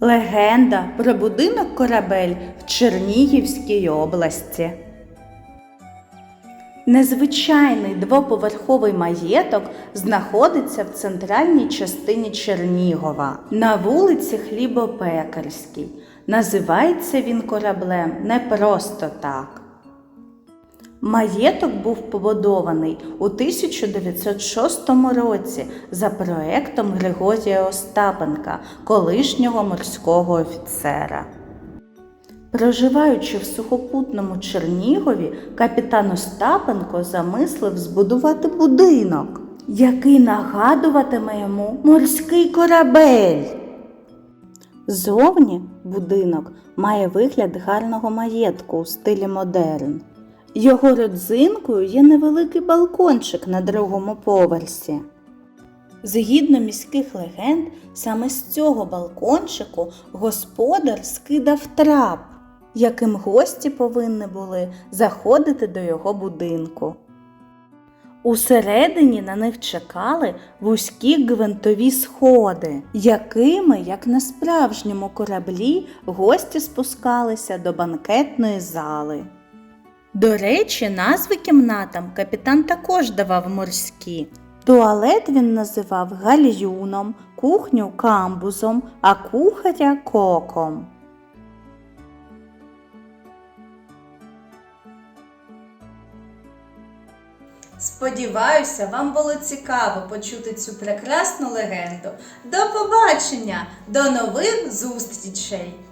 Легенда про будинок корабель в Чернігівській області. Незвичайний двоповерховий маєток знаходиться в центральній частині Чернігова на вулиці Хлібопекарській. Називається він кораблем не просто так. Маєток був побудований у 1906 році за проектом Григорія Остапенка, колишнього морського офіцера. Проживаючи в сухопутному Чернігові, капітан Остапенко замислив збудувати будинок, який нагадуватиме йому морський корабель. Зовні будинок має вигляд гарного маєтку у стилі модерн. Його родзинкою є невеликий балкончик на другому поверсі. Згідно міських легенд, саме з цього балкончику господар скидав трап, яким гості повинні були заходити до його будинку. Усередині на них чекали вузькі гвинтові сходи, якими, як на справжньому кораблі, гості спускалися до банкетної зали. До речі, назви кімнатам капітан також давав морські. Туалет він називав гальюном, кухню камбузом, а кухаря коком. Сподіваюся, вам було цікаво почути цю прекрасну легенду. До побачення! До нових зустрічей!